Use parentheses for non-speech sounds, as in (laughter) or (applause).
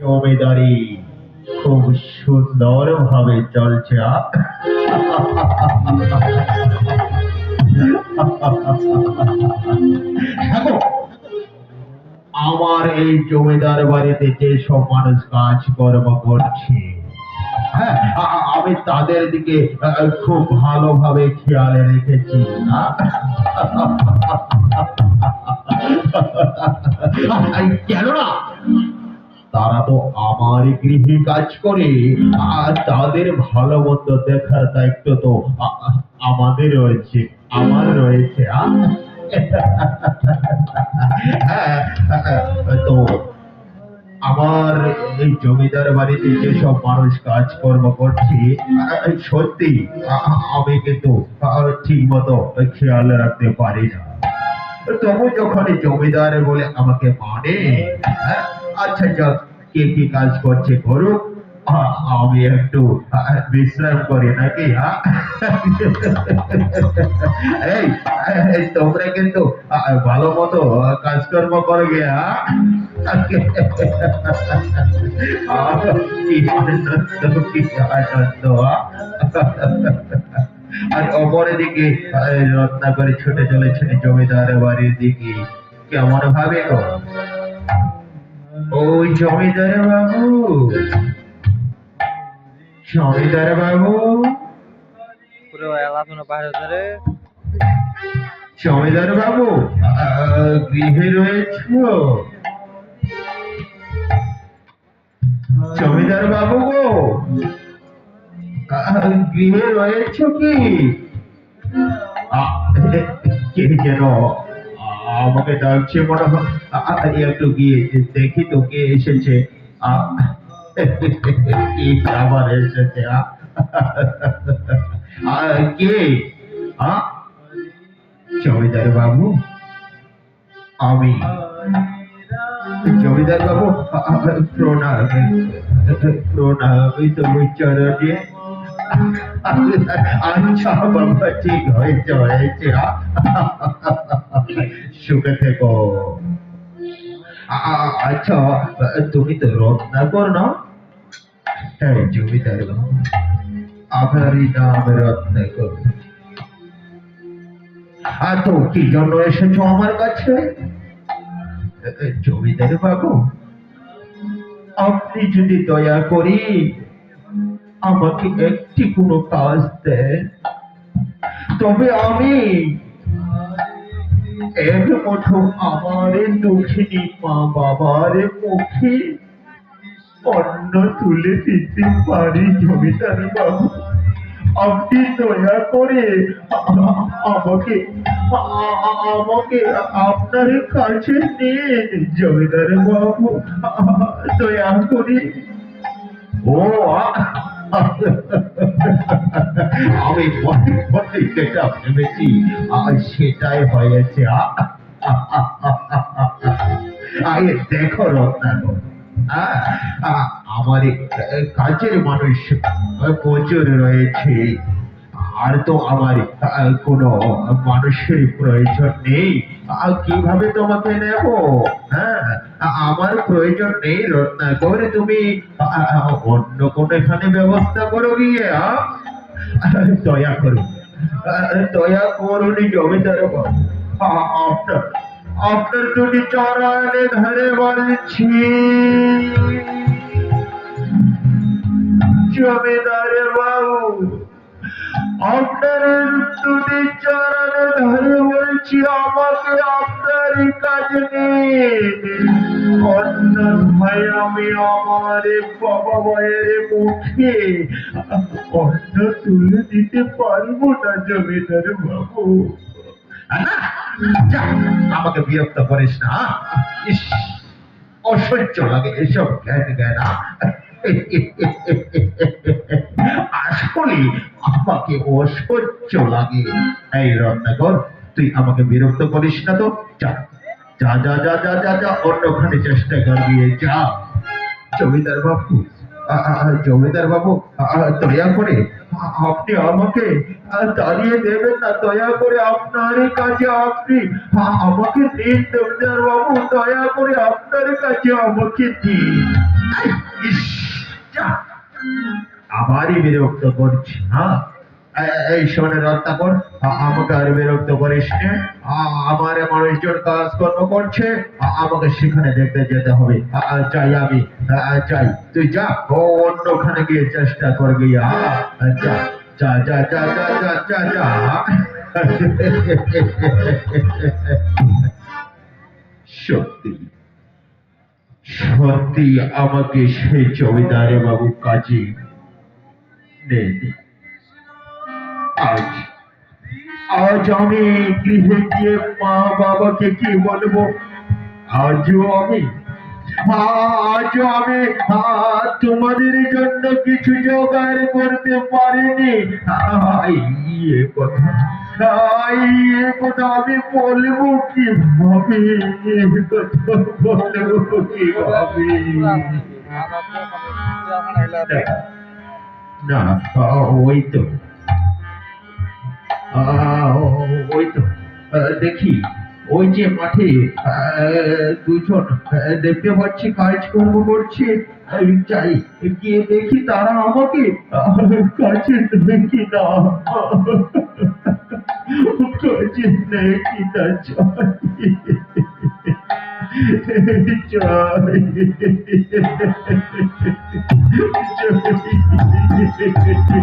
জমিদারি খুব সুন্দর ভাবে চলছে আমার এই জমিদার বাড়িতে যে সব মানুষ কাজকর্ম করছে হ্যাঁ আমি তাদের দিকে খুব ভালোভাবে খেয়াল রেখেছি না কেন না তারা তো আমার গৃহে কাজ করে আর তাদের ভালো মন্দ দেখার দায়িত্ব তো আমাদের রয়েছে আমার রয়েছে হ্যাঁ, তো আমার এই জমিদার বাড়িতে যেসব মানুষ কাজকর্ম করছে সত্যি আমি কিন্তু ঠিক মতো খেয়াল রাখতে পারি না। তবু যখন জমিদার বলে আমাকে মানে হ্যাঁ, আচ্ছা যাক কে কি কাজ করছে করুক। আমি একটু বিশ্রাম করি নাকি হ্যাঁ? তোমরা কিন্তু ভালো মতো কাজকর্ম করবে হ্যাঁ? আর অপরের দিকে রত্না করে ছুটে চলেছেন জমিদার বাড়ির দিকে। কেমন ভাবে গো? ওই জমিদার বাবু। জমিদার বাবু। পুরো এলাকানো বাইরে ধরে জমিদার বাবু গৃহে রয়েছ? জমিদার বাবু গো গৃহে রয়েছ কি? আহ, কে যেন আহ, আমাকে ডাকছে মনে হয়। একটু গিয়ে দেখি তো কে এসেছে। আবার এসেছে কে? জমিদার বাবু আমি। জমিদার বাবু প্রণাম। প্রণাম এই তো চরণে আচ্ছা বাবা ঠিক হয়েছে হয়েছে সুখে থেকো আচ্ছা তুমি তো রত্নাকর না হ্যাঁ জমিদার আপনারই নাম রত্নাকর আর তো কি জন্য এসেছ আমার কাছে জমিদার বাবু আপনি যদি দয়া করি আমাকে একটি কোনো কাজ দেন তবে আমি এক মুঠো আমার দুঃখিনী মা বাবার মুখে অন্ন তুলে দিতে পারি, জমিদার বাবু। আপনি দয়া করে আমাকে আমাকে আপনার কাছে নিন, জমিদার বাবু। দয়া করে। ও আমি যেটা ভেবেছি সেটাই হয়েছে। আগে দেখো আ- আমার কাজের মানুষ প্রচুর রয়েছে। আর তো আমার কোনো মানুষের প্রয়োজন নেই। কীভাবে তোমাকে নেব? হ্যাঁ আমার প্রয়োজন নেই, রত্নাকর, তুমি, অন্য কোনো এখানে ব্যবস্থা করো গিয়ে দয়া করুন দয়া করুন জমিদার আপনার আপনার দুটি চড়ানে ধরে বলছি, জমিদার বাবু আপনার দুটি চরণে ধরে বলছি, আমাকে আপনার কাজে অন্যথায় আমি আমার বাবা মায়ের মুখে অন্ন তুলে দিতে পারব না, জমিদার বাবু। আমাকে বিরক্ত করিস না। অসহ্য লাগে এসব জ্ঞান জ্ঞানা (laughs) আমাকে অসহ্য লাগে। এই রত্নাকর তুই আমাকে বিরক্ত করিস না তো? যা যা যা যা যা যা যা অন্যখানে চেষ্টা করবি যা। জমিদার বাবু জমিদার বাবু দয়া করে আপনি আমাকে আ, তাড়িয়ে দেবেন না। দয়া করে আপনারই কাছে আপনি আমাকে দিন জমিদার বাবু দয়া করে আপনার কাছে আমাকে দিন। ভারী বিরক্ত করছে হ্যাঁ রত্নাকর আ- আমাকে আর বিরক্ত করিস আমার মানুষজন কাজকর্ম করছে আমাকে সেখানে দেখতে যেতে হবে। আ, আমি আ, তুই যা অন্যখানে গিয়ে চেষ্টা কর গিয়া। যা যা যা যা যা যা যা যা সত্যি সত্যি আমাকে সেই জমিদারে বাবু কাজে নেই আজ আজ আমি গৃহে গিয়ে মা বাবাকে কি বলব আজও আমি আজও আমি তোমাদের জন্য কিছু জোগাড় করতে পারিনি আমি বলব কি ভাবে না ওই তো ওই তো দেখি, ওই যে মাঠে দুজন দেখতে পাচ্ছি, কাজকর্ম করছে। যাই গিয়ে দেখি তারা আমাকে কাছে দেখি না। কাছে দেখি চাই চাই।